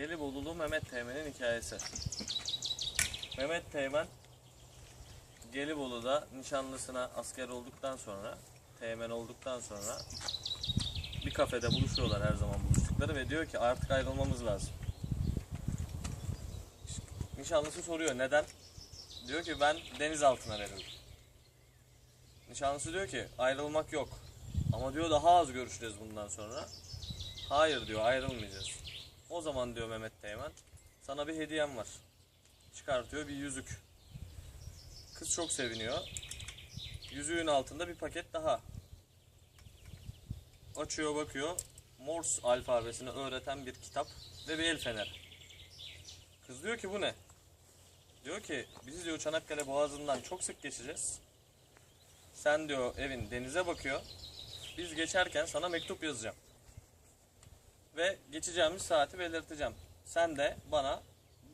Gelibolu'lu Mehmet Teğmen'in hikayesi. Mehmet Teğmen Gelibolu'da nişanlısına asker olduktan sonra, teğmen olduktan sonra bir kafede buluşuyorlar her zaman buluştukları ve diyor ki artık ayrılmamız lazım. Nişanlısı soruyor neden? Diyor ki ben deniz altına verildim. Nişanlısı diyor ki ayrılmak yok. Ama diyor daha az görüşeceğiz bundan sonra. Hayır diyor ayrılmayacağız. O zaman diyor Mehmet Teğmen sana bir hediyem var. Çıkartıyor bir yüzük. Kız çok seviniyor. Yüzüğün altında bir paket daha. Açıyor bakıyor. Morse alfabesini öğreten bir kitap ve bir el feneri. Kız diyor ki bu ne? Diyor ki biz diyor Çanakkale Boğazı'ndan çok sık geçeceğiz. Sen diyor evin denize bakıyor. Biz geçerken sana mektup yazacağım. Ve geçeceğimiz saati belirteceğim. Sen de bana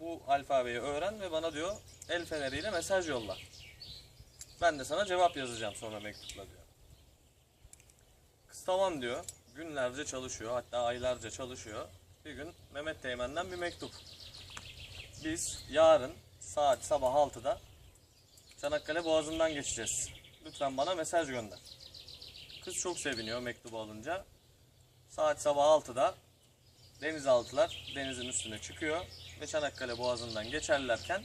bu alfabeyi öğren ve bana diyor el feneriyle mesaj yolla. Ben de sana cevap yazacağım sonra mektupla diyor. Kız tamam diyor. Günlerce çalışıyor hatta aylarca çalışıyor. Bir gün Mehmet Teğmen'den bir mektup. Biz yarın saat sabah 6'da Çanakkale Boğazı'ndan geçeceğiz. Lütfen bana mesaj gönder. Kız çok seviniyor mektubu alınca. Saat sabah 6'da denizaltılar denizin üstüne çıkıyor ve Çanakkale Boğazı'ndan geçerlerken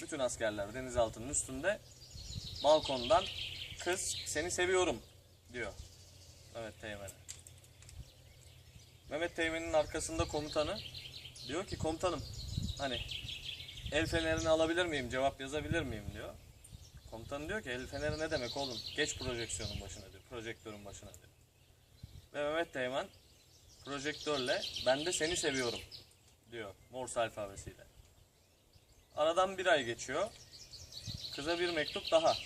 bütün askerler denizaltının üstünde balkondan kız seni seviyorum diyor Mehmet Teğmen'e. Mehmet Teğmen'in arkasında komutanı diyor ki komutanım hani el fenerini alabilir miyim cevap yazabilir miyim diyor. Komutan diyor ki el feneri ne demek oğlum geç projeksiyonun başına diyor projektörün başına diyor. Ve Mehmet Teğmen projektörle ben de seni seviyorum diyor Morse alfabesiyle. Aradan bir ay geçiyor. Kıza bir mektup daha.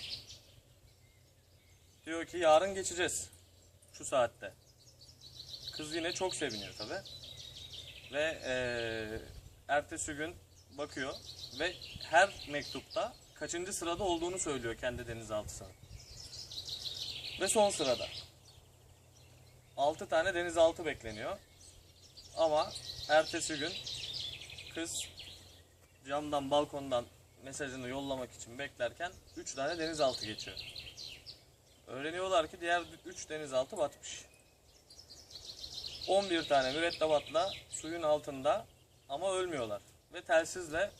Diyor ki yarın geçeceğiz. Şu saatte. Kız yine çok seviniyor tabi. Ve eee, ertesi gün bakıyor ve her mektupta kaçıncı sırada olduğunu söylüyor kendi denizaltısının. Ve son sırada. 6 tane denizaltı bekleniyor. Ama ertesi gün kız camdan balkondan mesajını yollamak için beklerken 3 tane denizaltı geçiyor. Öğreniyorlar ki diğer 3 denizaltı batmış. 11 tane mürettebatla suyun altında ama ölmüyorlar. Ve telsizle